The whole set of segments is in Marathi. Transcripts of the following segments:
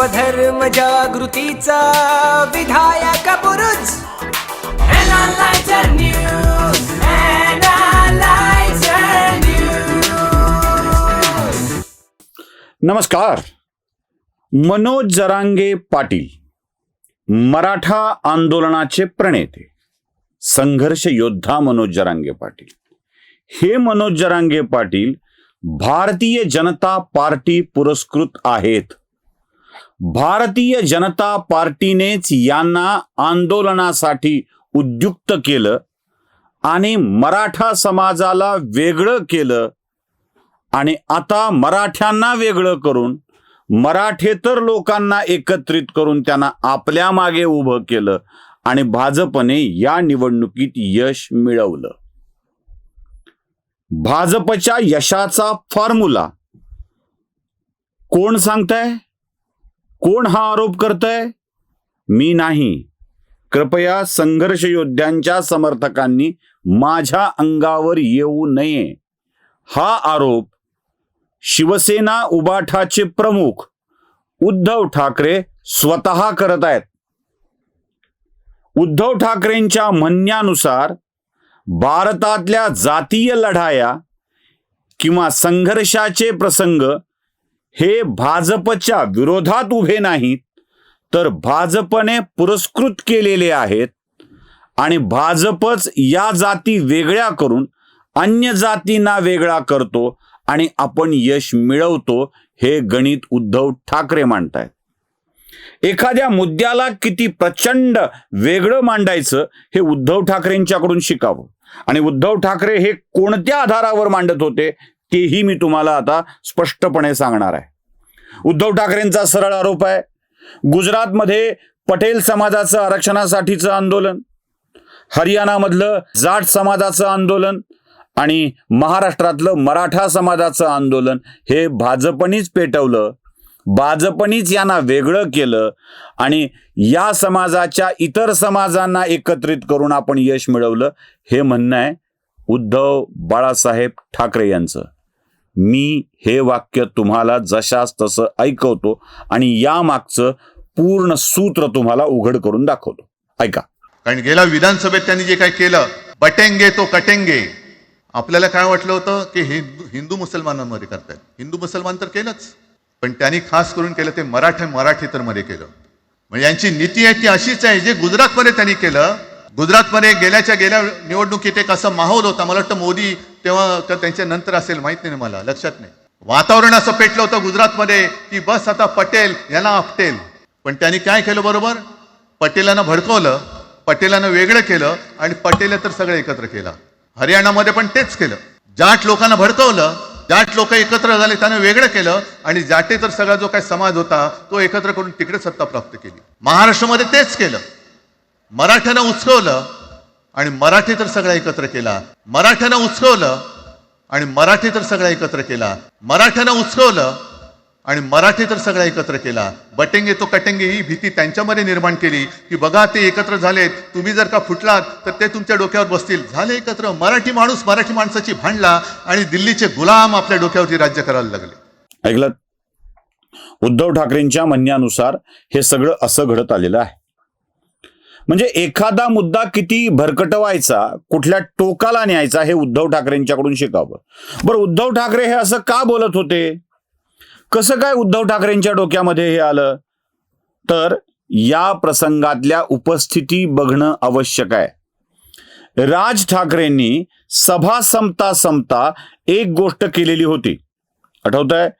स्वधर्म जागृतीचा विधायक News. नमस्कार. मनोज जरांगे पाटील मराठा आंदोलनाचे प्रणेते संघर्ष योद्धा मनोज जरांगे पाटील. हे मनोज जरांगे पाटील भारतीय जनता पार्टी पुरस्कृत आहेत भारतीय जनता पार्टीनेच यांना आंदोलनासाठी उद्युक्त केलं आणि मराठा समाजाला वेगळं केलं. आणि आता मराठ्यांना वेगळं करून मराठेतर लोकांना एकत्रित करून त्यांना आपल्या मागे उभं केलं आणि भाजपने या निवडणुकीत यश मिळवलं. भाजपच्या यशाचा फॉर्म्युला कोण सांगताय? कोण हा आरोप करतय? मी नाही. कृपया संघर्ष योद्ध्यांच्या समर्थकांनी माझ्या अंगावर येऊ नये. हा आरोप शिवसेना उबाठाचे प्रमुख उद्धव ठाकरे स्वतः करत आहेत. उद्धव ठाकरेंच्या म्हणण्यानुसार भारतातल्या जातीय लढाया किंवा संघर्षाचे प्रसंग हे भाजपच्या विरोधात उभे नाहीत तर भाजपने पुरस्कृत केलेले आहेत आणि भाजपच या जाती वेगळ्या करून अन्य जातींना वेगळा करतो आणि आपण यश मिळवतो हे गणित उद्धव ठाकरे मांडतायत. एखाद्या मुद्द्याला किती प्रचंड वेगळं मांडायचं हे उद्धव ठाकरेंच्याकडून शिकावं. आणि उद्धव ठाकरे हे कोणत्या आधारावर मांडत होते तेही मी तुम्हाला आता स्पष्टपणे सांगणार आहे. उद्धव ठाकरेंचा सरळ आरोप आहे. गुजरातमध्ये पटेल समाजाचं आरक्षणासाठीचं आंदोलन हरियाणामधलं जाट समाजाचं आंदोलन आणि महाराष्ट्रातलं मराठा समाजाचं आंदोलन हे भाजपनीच पेटवलं भाजपनीच यांना वेगळं केलं आणि या समाजाच्या इतर समाजांना एकत्रित करून आपण यश मिळवलं हे म्हणणं आहे उद्धव बाळासाहेब ठाकरे यांचं. मी हे वाक्य तुम्हाला जशास तसं ऐकवतो आणि या मागचं पूर्ण सूत्र तुम्हाला उघड करून दाखवतो. ऐका. कारण गेल्या विधानसभेत त्यांनी जे काही केलं बटेंगे तो कटेंगे. आपल्याला काय वाटलं होतं की हिंदू हिंदू मुसलमानांमध्ये करतायत? हिंदू मुसलमान तर केलंच. पण त्यांनी खास करून केलं ते मराठे मराठी तर मध्ये केलं. म्हणजे यांची नीती आहे ती अशीच आहे जे गुजरातमध्ये त्यांनी केलं. गुजरातमध्ये गेल्याच्या गेल्या निवडणुकीत एक असा माहोल होता मला वाटतं मोदी तेव्हा तर त्यांच्या नंतर असेल माहीत नाही मला लक्षात नाही. वातावरण असं पेटलं होतं गुजरातमध्ये की बस आता पटेल यांना आपटेल. पण त्यांनी काय केलं बरोबर? पटेलांना भडकवलं पटेलांना वेगळं केलं आणि पटेल तर सगळं एकत्र केलं. हरियाणामध्ये पण तेच केलं. जाट लोकांना भडकवलं जाट लोक एकत्र झाले त्यांना वेगळं केलं आणि जाटे तर सगळा जो काही समाज होता तो एकत्र करून तिकडे सत्ता प्राप्त केली. महाराष्ट्रामध्ये तेच केलं. मराठ्यांना उचकवलं आणि मराठी तर सगळा एकत्र केला. मराठ्यांना उचकवलं आणि मराठी तर सगळा एकत्र केला. मराठ्यांना उचकवलं आणि मराठी तर सगळा एकत्र केला. बटेंगे तो कटेंगे ही भीती त्यांच्यामध्ये निर्माण केली की बघा ते एकत्र झालेत. तुम्ही जर का फुटलात तर ते तुमच्या डोक्यावर बसतील. झाले एकत्र. मराठी माणूस मराठी माणसाची भांडला आणि दिल्लीचे गुलाम आपल्या डोक्यावरती राज्य करायला लागले. ऐकलं? उद्धव ठाकरेंच्या म्हणण्यानुसार हे सगळं असं घडत आलेलं आहे. म्हणजे एखादा मुद्दा किती भरकटवायचा कुठल्या टोकाला न्यायचा हे उद्धव ठाकरेंच्याकडून शिकावं. बरं उद्धव ठाकरे हे असं का बोलत होते? कसं काय उद्धव ठाकरेंच्या डोक्यामध्ये हे आलं? तर या प्रसंगातल्या उपस्थिती बघणं आवश्यक आहे. राज ठाकरेंनी सभा संपता संपता एक गोष्ट केलेली होती. आठवत आहे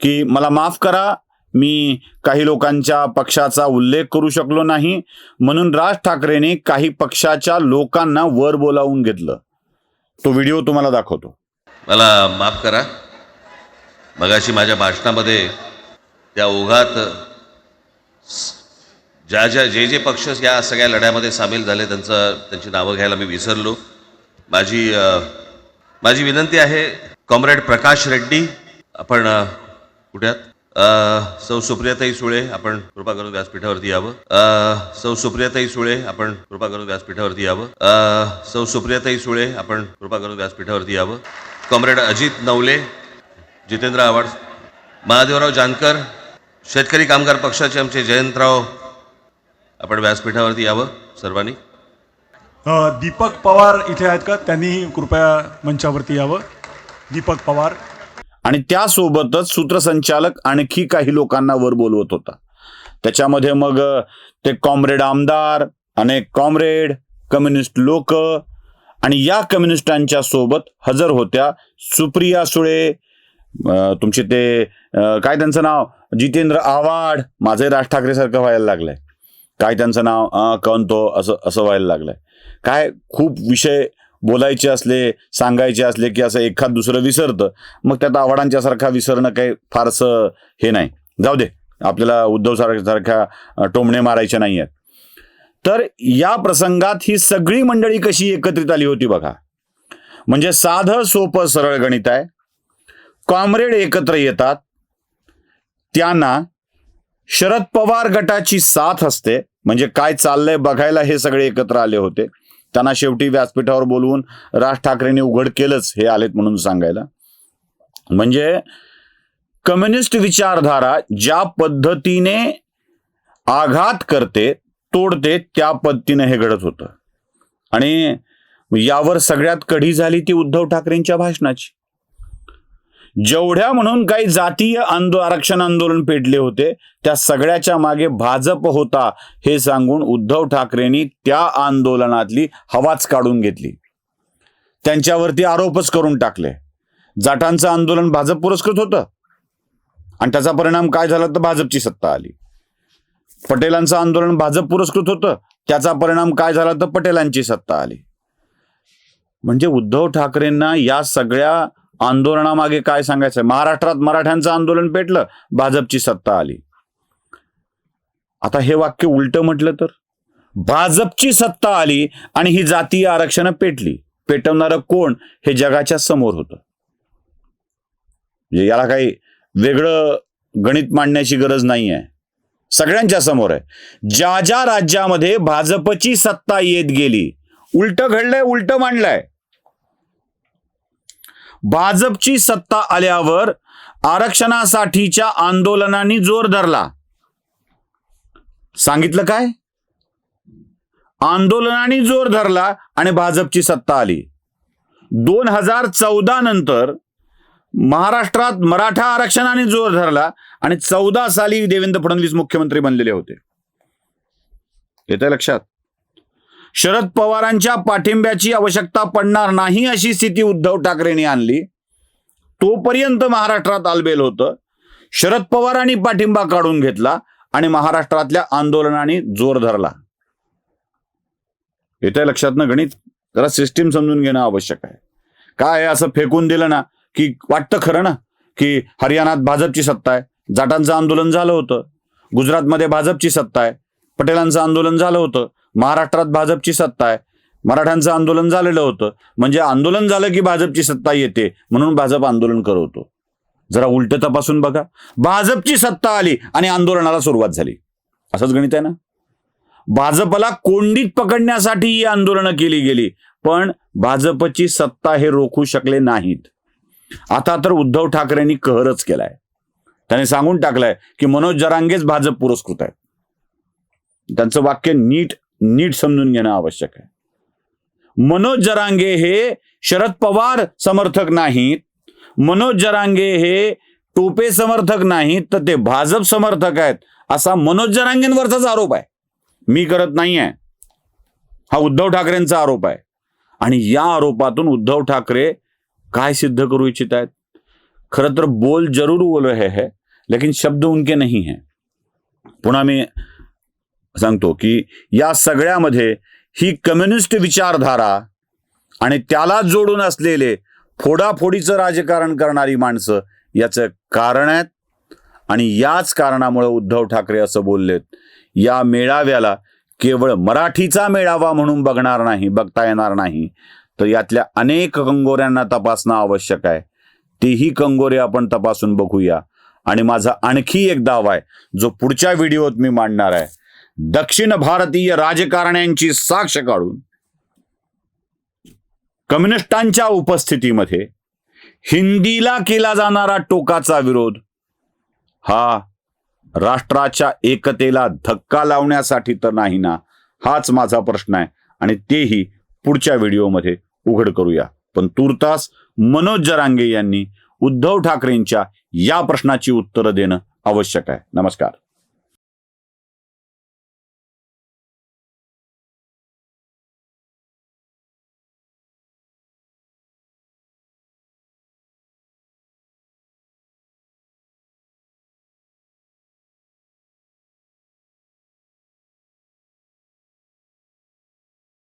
की मला माफ करा मी काही लोकांच्या पक्षाचा उल्लेख करू शकलो नाही. म्हणून राज ठाकरेने काही पक्षाच्या लोकांना वर बोलावून घेतलं. तो व्हिडिओ तुम्हाला दाखवतो. मला माफ करा. मगाशी माझ्या भाषणामध्ये त्या ओघात ज्या ज्या जे जे पक्ष या सगळ्या लढ्यामध्ये सामील झाले त्यांचं त्यांची नावं घ्यायला मी विसरलो. माझी माझी विनंती आहे कॉम्रेड प्रकाश रेड्डी आपण कुठ्यात कुठे आहात? सौ सुप्रियाताई सुळे आपण कृपा करून व्यासपीठावरती यावं. सौ सुप्रियाताई सुळे आपण कृपा करून व्यासपीठावरती यावं. सौ सुप्रियाताई सुळे आपण कृपा करून व्यासपीठावरती यावं. कॉम्रेड अजित नवले जितेंद्र आव्हाड महादेवराव जानकर शेतकरी कामगार पक्षाचे आमचे जयंतराव आपण व्यासपीठावरती यावं सर्वांनी. दीपक पवार इथे आहेत का? त्यांनी कृपया मंचावरती यावं. दीपक पवार. आणि त्यासोबतच सूत्रसंचालक आणखी काही लोकांना वर बोलवत होता. त्याच्यामध्ये मग ते कॉम्रेड आमदार अनेक कॉम्रेड कम्युनिस्ट लोक आणि या कम्युनिस्टांच्या सोबत हजर होत्या सुप्रिया सुळे तुमचे ते काय त्यांचं नाव? जितेंद्र आव्हाड माझे राज ठाकरे सारखं व्हायला लागलंय. काय त्यांचं नाव? अ, कोण तो? असं असं व्हायला लागलंय. काय खूप विषय बोलायचे असले सांगायचे असले की असं एखाद दुसरं विसरतं. मग त्यात आव्हाडांच्यासारखा विसरणं काही फारसं हे नाही. जाऊ दे. आपल्याला उद्धव सारख्या सारख्या टोमणे मारायचे नाही आहेत. तर या प्रसंगात ही सगळी मंडळी कशी एकत्रित आली होती बघा. म्हणजे साधं सोपं सरळ गणित आहे. कॉम्रेड एकत्र येतात. त्यांना शरद पवार गटाची साथ असते. म्हणजे काय चाललंय बघायला हे सगळे एकत्र आले होते. त्यांना शेवटी व्यासपीठावर बोलवून राज ठाकरेंनी उघड केलंच हे आलेत म्हणून सांगायला. म्हणजे कम्युनिस्ट विचारधारा ज्या पद्धतीने आघात करते तोडते त्या पद्धतीने हे घडत होतं. आणि यावर सगळ्यात कढी झाली ती उद्धव ठाकरेंच्या भाषणाची. जेवढ्या म्हणून काही जातीय आंदो आरक्षण आंदोलन पेटले होते त्या सगळ्याच्या मागे भाजप होता हे सांगून उद्धव ठाकरेंनी त्या आंदोलनातली हवाच काढून घेतली. त्यांच्यावरती आरोपच करून टाकले. जाटांचं आंदोलन भाजप पुरस्कृत होतं. आणि त्याचा परिणाम काय झाला तर भाजपची सत्ता आली. पटेलांचं आंदोलन भाजप पुरस्कृत होतं. त्याचा परिणाम काय झाला तर पटेलांची सत्ता आली. म्हणजे उद्धव ठाकरेंना या सगळ्या आंदोलनामागे काय सांगायचं महाराष्ट्रात मराठ्यांचं आंदोलन पेटलं भाजपची सत्ता आली. आता हे वाक्य उलट म्हटलं तर? भाजपची सत्ता आली आणि ही जातीय आरक्षणं पेटली. पेटवणारं कोण? हे जगाच्या समोर होतं. म्हणजे याला काही वेगळं गणित मांडण्याची गरज नाही आहे सगळ्यांच्या समोर आहे. ज्या ज्या राज्यामध्ये भाजपची सत्ता येत गेली उलट घडलंय उलट मांडलंय. भाजपची सत्ता आल्यावर आरक्षणासाठीच्या आंदोलनांनी जोर धरला. सांगितलं काय? आंदोलनाने जोर धरला आणि भाजपची सत्ता आली. दोन हजार चौदा नंतर महाराष्ट्रात मराठा आरक्षणाने जोर धरला आणि चौदा साली देवेंद्र फडणवीस मुख्यमंत्री बनलेले होते. येत लक्षात? शरद पवारांच्या पाठिंब्याची आवश्यकता पडणार नाही अशी स्थिती उद्धव ठाकरेंनी आणली. तोपर्यंत महाराष्ट्रात आलबेल होतं. शरद पवारांनी पाठिंबा काढून घेतला आणि महाराष्ट्रातल्या आंदोलनाने जोर धरला. येत्या लक्षात ना गणित? जरा सिस्टीम समजून घेणं आवश्यक आहे. काय आहे असं फेकून दिलं ना की वाटतं खरं ना की हरियाणात भाजपची सत्ता आहे. जाटांचं आंदोलन झालं होतं. गुजरातमध्ये भाजपची सत्ता आहे. पटेलांचं आंदोलन झालं होतं. महाराष्ट्रात भाजपची सत्ता आहे. मराठ्यांचं आंदोलन झालेलं होतं. म्हणजे आंदोलन झालं की भाजपची सत्ता येते म्हणून भाजप आंदोलन करवतो जरा उलट तपासून बघा. भाजपची सत्ता आली आणि आंदोलनाला सुरुवात झाली. असंच गणित आहे ना? भाजपला कोंडीत पकडण्यासाठी ही आंदोलनं केली गेली पण भाजपची सत्ता हे रोखू शकले नाहीत. आता तर उद्धव ठाकरेंनी कहरच केलाय. त्याने सांगून टाकलंय की मनोज जरांगेच भाजप पुरस्कृत आहेत. त्यांचं वाक्य नीट नीट समजून घेणं आवश्यक आहे. मनोज जरांगे हे शरद पवार समर्थक नाहीत. मनोज जरांगे हे टोपे समर्थक नाहीत तर ते भाजप समर्थक आहेत असा मनोज जरांगेंवरचाच आरोप आहे. मी करत नाही आहे हा उद्धव ठाकरेंचा आरोप आहे. आणि या आरोपातून उद्धव ठाकरे काय सिद्ध करू इच्छित आहेत? खरं तर बोल जरूर बोल रहे हैं लेकिन शब्द उनके नहीं है. पुन्हा मी सांगतो की या सगळ्यामध्ये ही कम्युनिस्ट विचारधारा आणि त्याला जोडून असलेले फोडाफोडीचं राजकारण करणारी माणसं याचं कारण आहेत. आणि याच कारणामुळे उद्धव ठाकरे असं बोललेत या मेळाव्याला केवळ मराठीचा मेळावा म्हणून बघणार नाही बघता येणार नाही. तर यातल्या अनेक कंगोऱ्यांना तपासणं आवश्यक आहे. तेही कंगोरे आपण तपासून बघूया. आणि माझा आणखी एक दावा आहे जो पुढच्या व्हिडिओत मी मांडणार आहे. दक्षिण भारतीय राजकारण्यांची साक्ष काढून कम्युनिस्टांच्या उपस्थितीमध्ये हिंदीला केला जाणारा टोकाचा विरोध हा राष्ट्राच्या एकतेला धक्का लावण्यासाठी तर नाही ना हाच माझा प्रश्न आहे. आणि तेही पुढच्या व्हिडिओमध्ये उघड करूया. पण तुर्तास मनोज जरांगे यांनी उद्धव ठाकरेंच्या या प्रश्नाची उत्तरं देणं आवश्यक आहे. नमस्कार.